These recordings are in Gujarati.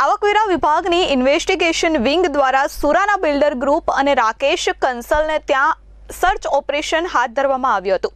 આવકવેરા વિભાગની ઇન્વેસ્ટિગેશન વિંગ દ્વારા સુરાના બિલ્ડર ગ્રુપ અને રાકેશ કંસલને ત્યાં સર્ચ ઓપરેશન હાથ ધરવામાં આવ્યું હતું.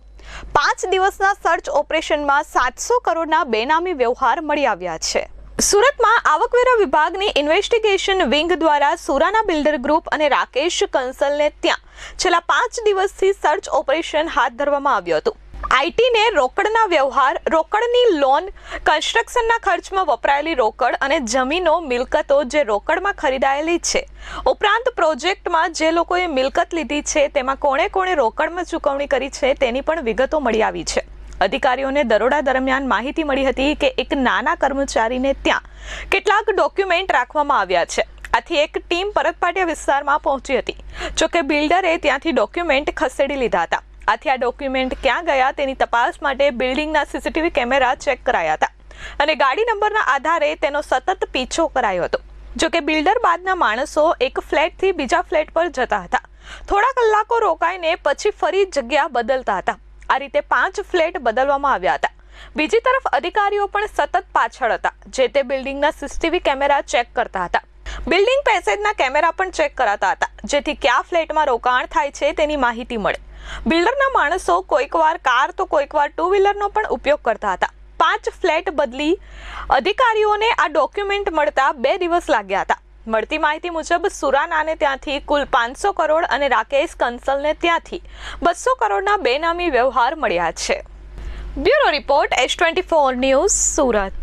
પાંચ દિવસના સર્ચ ઓપરેશનમાં સાતસો કરોડના બેનામી વ્યવહાર મળી આવ્યા છે. સુરતમાં આવકવેરા વિભાગની ઇન્વેસ્ટિગેશન વિંગ દ્વારા સુરાના બિલ્ડર ગ્રુપ અને રાકેશ કંસલને ત્યાં છેલ્લા પાંચ દિવસથી સર્ચ ઓપરેશન હાથ ધરવામાં આવ્યું હતું. આઈટીને રોકડના વ્યવહાર, રોકડની લોન, કન્સ્ટ્રક્શનના ખર્ચમાં વપરાયેલી રોકડ અને જમીનો, મિલકતો જે રોકડમાં ખરીદાયેલી છે. ઉપરાંત પ્રોજેક્ટમાં જે લોકોએ મિલકત લીધી છે, તેમાં કોણે કોણે રોકડમાં ચૂકવણી કરી છે, તેની પણ વિગતો મળી આવી છે. અધિકારીઓને દરોડા દરમિયાન માહિતી મળી હતી કે એક નાના કર્મચારીને ત્યાં કેટલાક ડોક્યુમેન્ટ રાખવામાં આવ્યા છે. આથી એક ટીમ પરતપાટિયા વિસ્તારમાં પહોંચી હતી. જોકે બિલ્ડરે ત્યાંથી ડોક્યુમેન્ટ ખસેડી લીધા હતા. આથી આ ડોક્યુમેન્ટ ક્યાં ગયા તેની તપાસ માટે બિલ્ડિંગના સીસીટીવી કેમેરા ચેક કરાયા હતા. અને ગાડી નંબરના આધારે તેનો સતત પીછો કરાયો હતો. જો કે બિલ્ડર બાદના માણસો એક ફ્લેટથી બીજા ફ્લેટ પર જતા હતા. થોડા કલાકો રોકાઈને પછી ફરી જગ્યા બદલતા હતા. આ રીતે પાંચ ફ્લેટ બદલવામાં આવ્યા હતા. બીજી તરફ અધિકારીઓ પણ સતત પાછળ હતા, જે તે બિલ્ડિંગના સીસીટીવી કેમેરા ચેક કરતા હતા. બિલ્ડિંગ પેસેજના કેમેરા પણ ચેક કરાતા હતા, જેથી કયા ફ્લેટમાં રોકાણ થાય છે તેની માહિતી મળે. બિલ્ડરના માણસો કોઈકવાર કાર તો કોઈકવાર ટુ વ્હીલરનો પણ ઉપયોગ કરતા હતા. પાંચ ફ્લેટ બદલી અધિકારીઓને આ ડોક્યુમેન્ટ મળતા બે દિવસ લાગ્યા હતા. મળતી માહિતી મુજબ, સુરાનાને ત્યાંથી કુલ પાંચસો કરોડ અને રાકેશ કંસલને ત્યાંથી બસો કરોડના બેનામી વ્યવહાર મળ્યા છે. Bureau report, S twenty four news, Surat.